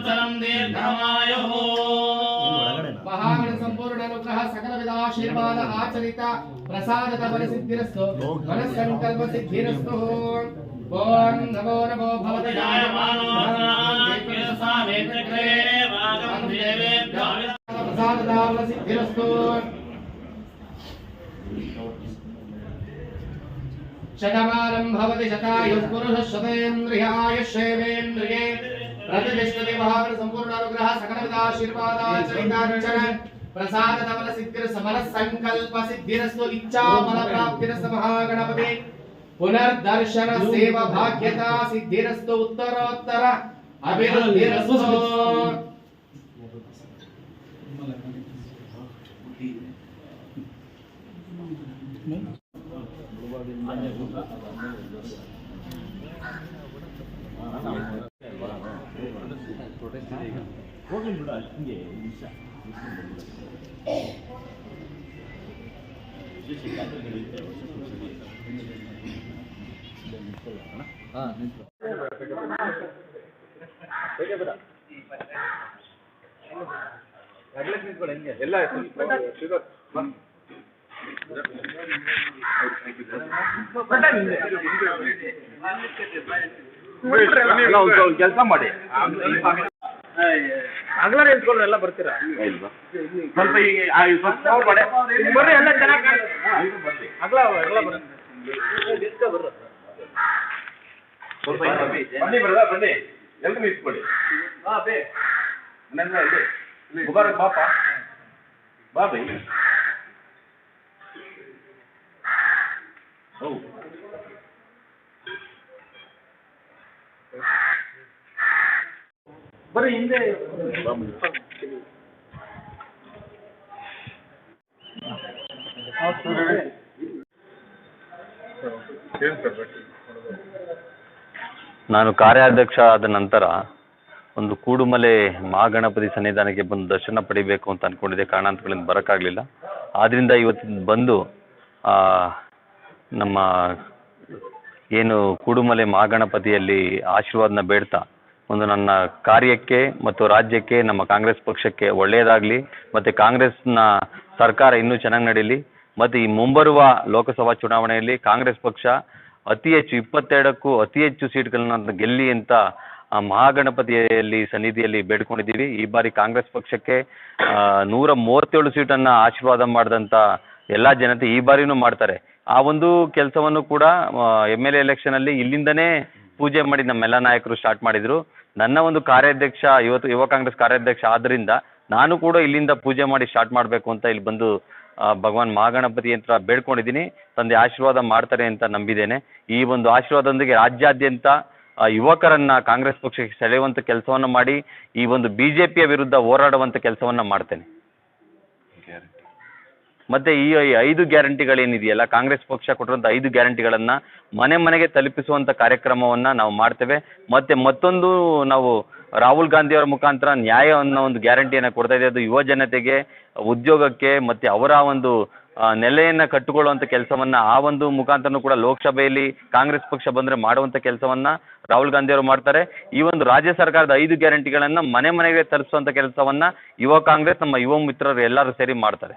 సంవత్సరం దీర్ఘమాయుః. మహాగణ సంపూర్ణ అనుగ్రహ సకల విధాశీర్వాద ఆచరిత ప్రసాదత పరిసిద్ధిరస్తు మనస్సంకల్ప సిద్ధిరస్తు. ఓం నమో నమో భవతి ప్రసాదత సిద్ధిరస్తు శతమానం భవతి శతాయుః పురుషः శతేంద్రియాయుష్యేవేంద్రియే ప్రతిష్టతి మహాగణ సంపూర్ణ అనుగ్రహ సకల విధాశీర్వాదాచరితార్చన ప్రసాద తమల సిద్ధిర సమర సంకల్ప సిద్ధిరస్తు ఇచ్చా ఫల ప్రాప్తిరస్తు మహాగణపతి పునర్దర్శన సేవ భాగ్యత సిద్ధిరస్తు ఉత్తరోత్తర అభివృద్ధిరస్తు ಕೆಲಸ ಮಾಡಿ ಅಗಲ ನಿಂತ್ಕೊಂಡ್ರೆ ಎಲ್ಲ ಬರ್ತೀರಾ ಸ್ವಲ್ಪ ಈಗ ಆ, ಈ ಸ್ವಲ್ಪ cover ಮಾಡಿ. ಬರ್ರಿ ಎಲ್ಲ ಚೆನ್ನಾಗಿ ಹಾ, ಇದು ಬರ್ರಿ. ಅಗಲ ಅಗಲ ಬರ್ರಿ ಸ್ವಲ್ಪ ಈಗ ಬನ್ನಿ. ಬನ್ನಿ brother, ಬನ್ನಿ ಎಲ್ರು ನಿಂತ್ಕೊಳ್ಳಿ ನನ್ನ ಇಲ್ಲಿ ಮುಬಾರಕ್ ಬಾಪ ಬಾ ಬೈ ಹೌದು ಹಿಂದೆ ನಾನು ಕಾರ್ಯಾಧ್ಯಕ್ಷ ಆದ ನಂತರ ಒಂದು ಕೂಡುಮಲೆ ಮಹಾಗಣಪತಿ ಸನ್ನಿಧಾನಕ್ಕೆ ಬಂದು ದರ್ಶನ ಪಡಿಬೇಕು ಅಂತ ಅನ್ಕೊಂಡಿದ್ದೆ. ಕಾರಣಾಂತಗಳಿಂದ ಬರೋಕ್ಕಾಗಲಿಲ್ಲ. ಆದ್ದರಿಂದ ಇವತ್ತು ಬಂದು ಆ, ನಮ್ಮ ಏನು ಕೂಡುಮಲೆ ಮಹಾಗಣಪತಿಯಲ್ಲಿ ಆಶೀರ್ವಾದನ ಬೇಡ್ತಾ ಒಂದು ನನ್ನ ಕಾರ್ಯಕ್ಕೆ ಮತ್ತು ರಾಜ್ಯಕ್ಕೆ, ನಮ್ಮ ಕಾಂಗ್ರೆಸ್ ಪಕ್ಷಕ್ಕೆ ಒಳ್ಳೆಯದಾಗಲಿ, ಮತ್ತು ಕಾಂಗ್ರೆಸ್ನ ಸರ್ಕಾರ ಇನ್ನೂ ಚೆನ್ನಾಗಿ ನಡೀಲಿ, ಮತ್ತು ಈ ಮುಂಬರುವ ಲೋಕಸಭಾ ಚುನಾವಣೆಯಲ್ಲಿ ಕಾಂಗ್ರೆಸ್ ಪಕ್ಷ ಅತಿ ಹೆಚ್ಚು ಇಪ್ಪತ್ತೆರಡಕ್ಕೂ ಅತಿ ಹೆಚ್ಚು ಸೀಟ್ಗಳನ್ನ ಗೆಲ್ಲಿ ಅಂತ ಮಹಾಗಣಪತಿಯಲ್ಲಿ ಸನ್ನಿಧಿಯಲ್ಲಿ ಬೇಡ್ಕೊಂಡಿದ್ದೀವಿ. ಈ ಬಾರಿ ಕಾಂಗ್ರೆಸ್ ಪಕ್ಷಕ್ಕೆ ನೂರ ಮೂವತ್ತೇಳು ಸೀಟನ್ನು ಆಶೀರ್ವಾದ ಮಾಡಿದಂಥ ಎಲ್ಲ ಜನತೆ ಈ ಬಾರಿನೂ ಮಾಡ್ತಾರೆ. ಆ ಒಂದು ಕೆಲಸವನ್ನು ಕೂಡ ಎಂ ಎಲ್ ಎ ಎಲೆಕ್ಷನಲ್ಲಿ ಇಲ್ಲಿಂದನೇ ಪೂಜೆ ಮಾಡಿ ನಮ್ಮೆಲ್ಲ ನಾಯಕರು ಸ್ಟಾರ್ಟ್ ಮಾಡಿದರು. ನನ್ನ ಒಂದು ಕಾರ್ಯಾಧ್ಯಕ್ಷ ಇವತ್ತು ಯುವ ಕಾಂಗ್ರೆಸ್ ಕಾರ್ಯಾಧ್ಯಕ್ಷ ಆದ್ದರಿಂದ ನಾನು ಕೂಡ ಇಲ್ಲಿಂದ ಪೂಜೆ ಮಾಡಿ ಸ್ಟಾರ್ಟ್ ಮಾಡಬೇಕು ಅಂತ ಇಲ್ಲಿ ಬಂದು ಭಗವಾನ್ ಮಹಾಗಣಪತಿ ಅಂತ ಬೇಡ್ಕೊಂಡಿದ್ದೀನಿ. ತಂದೆ ಆಶೀರ್ವಾದ ಮಾಡ್ತಾರೆ ಅಂತ ನಂಬಿದ್ದೇನೆ. ಈ ಒಂದು ಆಶೀರ್ವಾದದೊಂದಿಗೆ ರಾಜ್ಯಾದ್ಯಂತ ಯುವಕರನ್ನ ಕಾಂಗ್ರೆಸ್ ಪಕ್ಷಕ್ಕೆ ಸೆಳೆಯುವಂಥ ಕೆಲಸವನ್ನ ಮಾಡಿ, ಈ ಒಂದು ಬಿಜೆಪಿಯ ವಿರುದ್ಧ ಹೋರಾಡುವಂತ ಕೆಲಸವನ್ನ ಮಾಡ್ತೇನೆ. ಮತ್ತೆ ಈ ಐದು ಗ್ಯಾರಂಟಿಗಳೇನಿದೆಯಲ್ಲ, ಕಾಂಗ್ರೆಸ್ ಪಕ್ಷ ಕೊಟ್ಟಿರುವಂತಹ ಐದು ಗ್ಯಾರಂಟಿಗಳನ್ನು ಮನೆ ಮನೆಗೆ ತಲುಪಿಸುವಂತ ಕಾರ್ಯಕ್ರಮವನ್ನ ನಾವು ಮಾಡ್ತೇವೆ. ಮತ್ತೆ ಮತ್ತೊಂದು ನಾವು ರಾಹುಲ್ ಗಾಂಧಿ ಅವರ ಮುಖಾಂತರ ನ್ಯಾಯ ಅನ್ನೋ ಒಂದು ಗ್ಯಾರಂಟಿಯನ್ನು ಕೊಡ್ತಾ ಇದೆ ಅದು ಯುವ ಜನತೆಗೆ, ಉದ್ಯೋಗಕ್ಕೆ ಮತ್ತೆ ಅವರ ಒಂದು ನೆಲೆಯನ್ನ ಕಟ್ಟಿಕೊಳ್ಳುವಂಥ ಕೆಲಸವನ್ನ ಆ ಒಂದು ಮುಖಾಂತರನೂ ಕೂಡ ಲೋಕಸಭೆಯಲ್ಲಿ ಕಾಂಗ್ರೆಸ್ ಪಕ್ಷ ಬಂದ್ರೆ ಮಾಡುವಂತ ಕೆಲಸವನ್ನ ರಾಹುಲ್ ಗಾಂಧಿ ಅವರು ಮಾಡ್ತಾರೆ. ಈ ಒಂದು ರಾಜ್ಯ ಸರ್ಕಾರದ ಐದು ಗ್ಯಾರಂಟಿಗಳನ್ನು ಮನೆ ಮನೆಗೆ ತಲುಪಿಸುವಂಥ ಕೆಲಸವನ್ನ ಯುವ ಕಾಂಗ್ರೆಸ್, ನಮ್ಮ ಯುವ ಮಿತ್ರರು ಎಲ್ಲರೂ ಸೇರಿ ಮಾಡ್ತಾರೆ.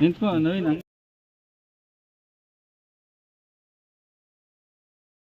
ನಿಂತ್ಕೊ ನವೀನ್